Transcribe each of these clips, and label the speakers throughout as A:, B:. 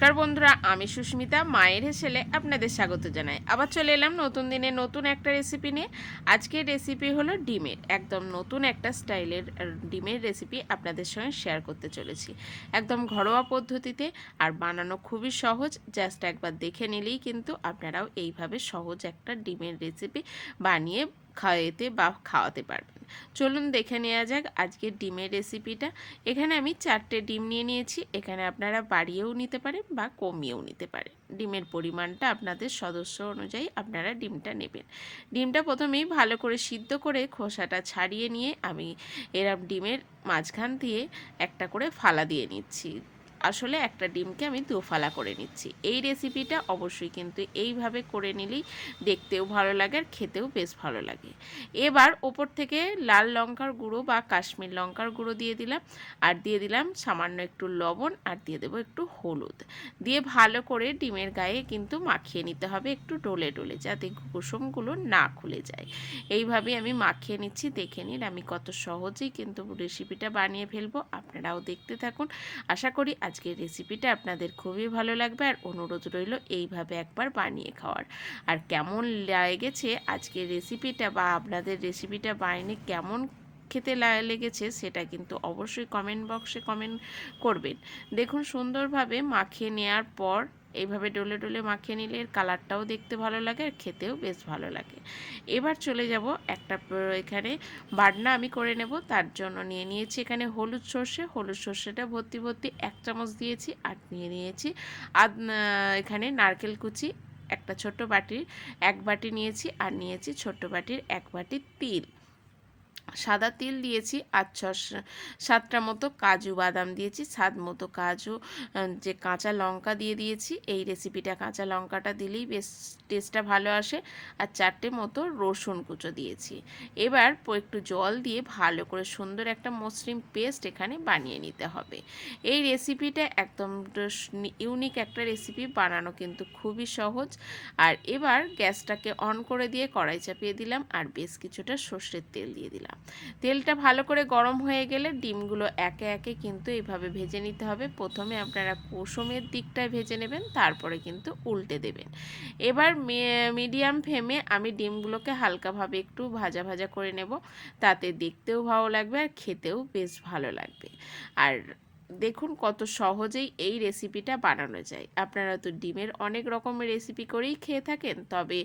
A: নমস্কার বন্ধুরা, আমি সুস্মিতা, মায়ের হেসেলে আপনাদের স্বাগত জানাই। আবার চলে এলাম নতুন দিনে নতুন একটা রেসিপি নিয়ে। আজকের রেসিপি হলো ডিমের, একদম নতুন একটা স্টাইলের ডিমের রেসিপি আপনাদের সঙ্গে শেয়ার করতে চলেছি। একদম ঘরোয়া পদ্ধতিতে আর বানানো খুবই সহজ জাস্ট একবার দেখে নিলেই কিন্তু আপনারাও এইভাবে সহজ একটা ডিমের রেসিপি বানিয়ে খাওয়াতে বা খাওয়াতে পারবেন। চলুন দেখে নেওয়া যাক আজকের ডিমের রেসিপিটা। এখানে আমি চারটে ডিম নিয়ে নিয়েছি। এখানে আপনারা বাড়িয়েও নিতে পারেন বা কমিয়েও নিতে পারেন। ডিমের পরিমাণটা আপনাদের সদস্য অনুযায়ী আপনারা ডিমটা নেবেন। ডিমটা প্রথমেই ভালো করে সিদ্ধ করে খোসাটা ছাড়িয়ে নিয়ে আমি এরম ডিমের মাঝখান দিয়ে একটা করে ফালা দিয়ে নিচ্ছি। আসলে একটা ডিমকে আমি দুফালা করে নিচ্ছি। এই রেসিপিটা অবশ্যই কিন্তু এইভাবে করে নিলেই দেখতেও ভালো লাগে আর খেতেও বেশ ভালো লাগে। এবার ওপর থেকে লাল লঙ্কার গুঁড়ো বা কাশ্মীর লঙ্কার গুঁড়ো দিয়ে দিলাম। আর দিয়ে দিলাম সামান্য একটু লবণ আর দিয়ে দেবো একটু হলুদ। দিয়ে ভালো করে ডিমের গায়ে কিন্তু মাখিয়ে নিতে হবে একটু ডোলে ডোলে যাতে কুসুমগুলো না খুলে যায়। এইভাবে আমি মাখিয়ে নিচ্ছি। দেখে নিন আমি কত সহজেই কিন্তু রেসিপিটা বানিয়ে ফেলব। আপনারাও দেখতে থাকুন। আশা করি আজকের রেসিপিটা আপনাদের খুবই ভালো লাগবে। আর অনুরোধ রইল এইভাবে একবার বানিয়ে খাওয়ার। আর কেমন লেগেছে আজকের রেসিপিটা বা আপনাদের রেসিপিটা বানিয়ে কেমন খেতে লেগেছে সেটা কিন্তু অবশ্যই কমেন্ট বক্সে কমেন্ট করবেন। দেখুন সুন্দরভাবে মাখিয়ে নেওয়ার পর এইভাবে ডলে ডলে মাখিয়ে নিলে এর কালারটাও দেখতে ভালো লাগে আর খেতেও বেশ ভালো লাগে। এবার চলে যাব একটা এখানে বাটনা আমি করে নেব, তার জন্য নিয়ে নিয়েছি এখানে হলুদ সর্ষে। হলুদ সর্ষেটা ভর্তি ভর্তি এক চামচ দিয়েছি আর নিয়ে নিয়েছি আর এখানে নারকেল কুচি, একটা ছোট্ট বাটির এক বাটি নিয়েছি আর নিয়েছি ছোট্ট বাটির এক বাটি তিল। সাদা তিল দিয়েছি আর ছ সাতটা মতো কাজু বাদাম দিয়েছি স্বাদ মতো কাজু যে কাঁচা লঙ্কা দিয়ে দিয়েছি, এই রেসিপিটা কাঁচা লঙ্কাটা দিলেই বেশ টেস্টটা ভালো আসে। আর চারটে মতো রসুন কুচো দিয়েছি। এবার একটু জল দিয়ে ভালো করে সুন্দর একটা মসৃণ পেস্ট এখানে বানিয়ে নিতে হবে। এই রেসিপিটা একদম ইউনিক একটা রেসিপি বানানো কিন্তু খুবই সহজ। আর এবার গ্যাসটাকে অন করে দিয়ে কড়াই চাপিয়ে দিলাম আর বেশ কিছুটা সর্ষের তেল দিয়ে দিলাম। তেলটা ভালো করে গরম হয়ে গেলে ডিমগুলো একে একে কিন্তু এইভাবে ভেজে নিতে হবে। প্রথমে আপনারা কুসুমের দিকটায় ভেজে নেবেন, তারপরে কিন্তু উল্টে দেবেন। এবার মিডিয়াম ফ্লেমে আমি ডিমগুলোকে হালকাভাবে একটু ভাজা ভাজা করে নেব। তাতে দেখতেও ভালো লাগবে আর খেতেও বেশ ভালো লাগবে। আর দেখুন কত সহজেই এই রেসিপিটা বানানো যায়। আপনারা তো ডিমের অনেক রকমের রেসিপি করেই খেয়ে থাকেন, তবে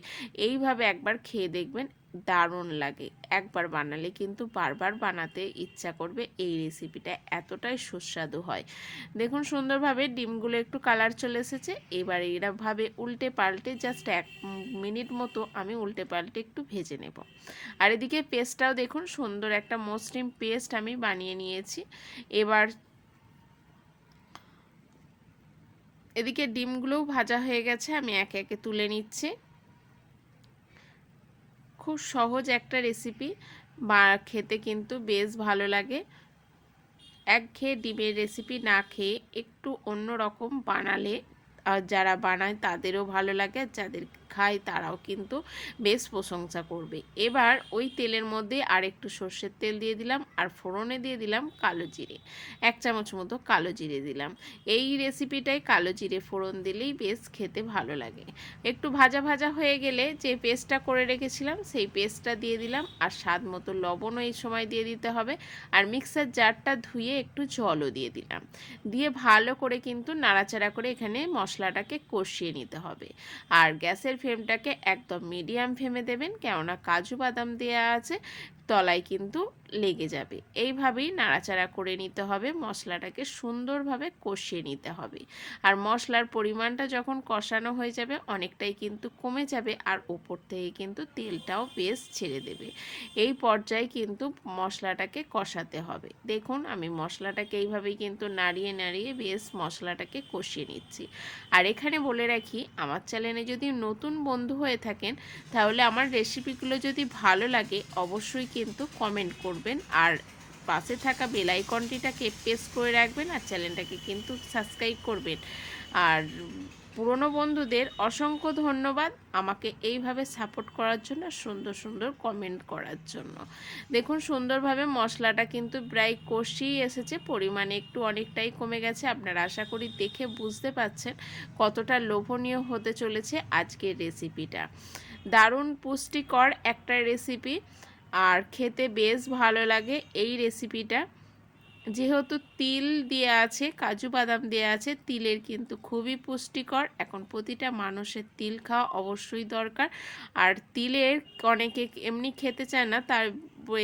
A: এইভাবে একবার খেয়ে দেখবেন দারুণ লাগে। একবার বানালে কিন্তু বারবার বানাতে ইচ্ছা করবে এই রেসিপিটা এতটাই সুস্বাদু হয়। দেখুন সুন্দরভাবে ডিমগুলো একটু কালার চলে এসেছে, এবার এরভাবে উল্টে পাল্টে জাস্ট এক মিনিট মতো আমি উল্টে পাল্টে একটু ভেজে নেব। আর এদিকে পেস্টটাও দেখুন, সুন্দর একটা মসৃণ পেস্ট আমি বানিয়ে নিয়েছি। এবার এদিকে ডিমগুলোও ভাজা হয়ে গেছে, আমি একে একে তুলে নিচ্ছি। খুব সহজ একটা রেসিপি, বা খেতে কিন্তু বেশ ভালো লাগে। এক একঘেয়ে ডিমের রেসিপি না খেয়ে একটু অন্য রকম বানালে আর যারা বানায় তাদেরও ভালো লাগে আর যাদের খায় তারাও কিন্তু বেশ প্রশংসা করবে। এবার ওই তেলের মধ্যে আর একটু সর্ষের তেল দিয়ে দিলাম আর ফোড়নে দিয়ে দিলাম কালো জিরে। এক চামচ মতো কালো জিরে দিলাম। এই রেসিপিটায় কালো জিরে ফোড়ন দিলেই বেশ খেতে ভালো লাগে। একটু ভাজা ভাজা হয়ে গেলে যে পেস্টটা করে রেখেছিলাম সেই পেস্টটা দিয়ে দিলাম আর স্বাদ মতো লবণও এই সময় দিয়ে দিতে হবে। আর মিক্সার জারটা ধুয়ে একটু জলও দিয়ে দিলাম। দিয়ে ভালো করে কিন্তু নাড়াচাড়া করে এখানে মশলাটাকে কষিয়ে নিতে হবে। আর গ্যাসের ফ্লেমটাকে একদম মিডিয়াম ফ্লেমে দেবেন, কেননা কাজু বাদাম দেওয়া আছে, তলায় কিন্তু লেগে যাবে। এইভাবেই নাড়াচাড়া করে নিতে হবে, মশলাটাকে সুন্দরভাবে কষিয়ে নিতে হবে। আর মশলার পরিমাণটা যখন কষানো হয়ে যাবে, অনেকটাই কিন্তু কমে যাবে আর ওপর থেকে কিন্তু তেলটাও বেশ ছেড়ে দেবে। এই পর্যায়ে কিন্তু মশলাটাকে কষাতে হবে। দেখুন, আমি মশলাটাকে এইভাবেই কিন্তু নাড়িয়ে নাড়িয়ে বেশ মশলাটাকে কষিয়ে নিচ্ছি। আর এখানে বলে রাখি, আমার চ্যানেলে যদি নতুন বন্ধু হয়ে থাকেন, তাহলে আমার রেসিপিগুলো যদি ভালো লাগে, অবশ্যই কিন্তু কমেন্ট করবেন। আর পাশে থাকা বেল আইকনটিটাকে প্রেস করে রাখবেন আর চ্যানেলটাকে কিন্তু সাবস্ক্রাইব করবেন। আর পুরনো বন্ধুদের অসংখ্য ধন্যবাদ আমাকে এইভাবে সাপোর্ট করার জন্য, সুন্দর সুন্দর কমেন্ট করার জন্য। দেখুন, সুন্দরভাবে মশলাটা কিন্তু প্রায় কষিয়ে এসেছে। পরিমাণে একটু অনেকটাই কমে গেছে। আপনারা আশা করি দেখে বুঝতে পাচ্ছেন কতটা লোভনীয় হতে চলেছে আজকের রেসিপিটা দারুণ পুষ্টিকর একটা রেসিপি আর খেতে বেশ ভালো লাগে এই রেসিপিটা যেহেতু তিল দেওয়া আছে, কাজু বাদাম দেওয়া আছে, তিলের কিন্তু খুবই পুষ্টিকর। এখন প্রতিটা মানুষের তিল খাওয়া অবশ্যই দরকার। আর তিলের অনেকে এমনি খেতে চায় না তার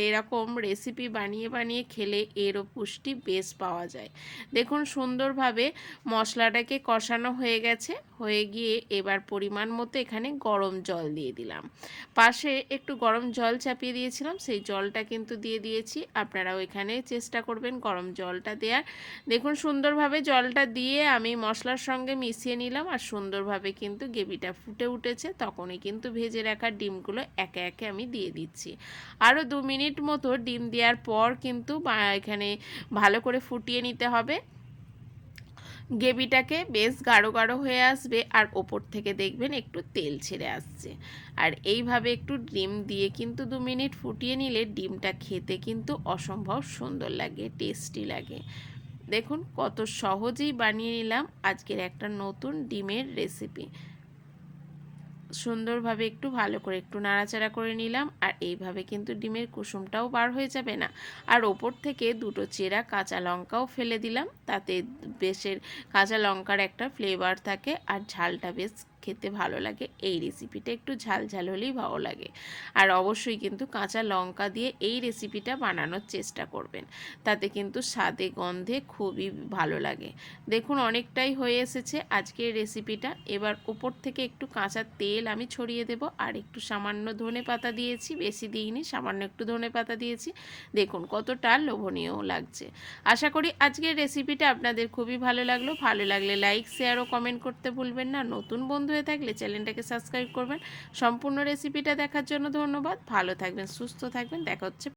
A: এরকম রেসিপি বানিয়ে বানিয়ে খেলে এরও পুষ্টি বেশ পাওয়া যায়। দেখুন সুন্দরভাবে মশলাটাকে কষানো হয়ে গেছে, হয়ে গিয়ে এবার পরিমাণ মতো এখানে গরম জল দিয়ে দিলাম। পাশে একটু গরম জল চাপিয়ে দিয়েছিলাম, সেই জলটা কিন্তু দিয়ে দিয়েছি। আপনারাও এখানে চেষ্টা করবেন গরম জলটা দেওয়ার দেখুন সুন্দরভাবে জলটা দিয়ে আমি মশলার সঙ্গে মিশিয়ে নিলাম আর সুন্দরভাবে কিন্তু গ্রেভিটা ফুটে উঠেছে। তখনই কিন্তু ভেজে রাখা ডিমগুলো একে একে আমি দিয়ে দিচ্ছি। আরও দু মিনিট মতো ডিম দেওয়ার পর কিন্তু এখানে ভালো করে ফুটিয়ে নিতে হবে। গ্রেভিটাকে বেশ গাঢ় গাঢ় হয়ে আসবে আর ওপর থেকে দেখবেন একটু তেল ছেড়ে আসছে। আর এইভাবে একটু ডিম দিয়ে কিন্তু দু মিনিট ফুটিয়ে নিলে ডিমটা খেতে কিন্তু অসম্ভব সুন্দর লাগে, টেস্টি লাগে। দেখুন কত সহজেই বানিয়ে নিলাম আজকের একটা নতুন ডিমের রেসিপি। সুন্দরভাবে একটু ভালো করে একটু নাড়াচাড়া করে নিলাম, আর এইভাবে কিন্তু ডিমের কুসুমটাও বার হয়ে যাবে না। আর ওপর থেকে দুটো চেরা কাঁচা লঙ্কাও ফেলে দিলাম, তাতে বেশের কাঁচা লঙ্কার একটা ফ্লেভার থাকে, আর ঝালটা বেশ খেতে ভালো লাগে। এই রেসিপিটা একটু ঝাল ঝাল হলেই ভালো লাগে। আর অবশ্যই কিন্তু কাঁচা লঙ্কা দিয়ে এই রেসিপিটা বানানোর চেষ্টা করবেন। তাতে কিন্তু স্বাদে, গন্ধে খুবই ভালো লাগে। দেখুন, অনেকটাই হয়ে এসেছে আজকের রেসিপিটা এবার উপর থেকে একটু কাঁচা তেল আমি ছড়িয়ে দেব। আর একটু সামান্য ধনে পাতা দিয়েছি। বেশি দিইনি, সামান্য একটু ধনে পাতা দিয়েছি। দেখুন, কতটা লোভনীয় লাগছে। আশা করি আজকের রেসিপিটা আপনাদের খুবই ভালো লাগল। ভালো লাগলে লাইক শেয়ার ও কমেন্ট করতে ভুলবেন না। নতুন বন্ধু হয়ে থাকলে চ্যানেলটাকে সাবস্ক্রাইব করবেন। সম্পূর্ণ রেসিপিটা দেখার জন্য ধন্যবাদ। ভালো থাকবেন, সুস্থ থাকবেন। দেখা হচ্ছে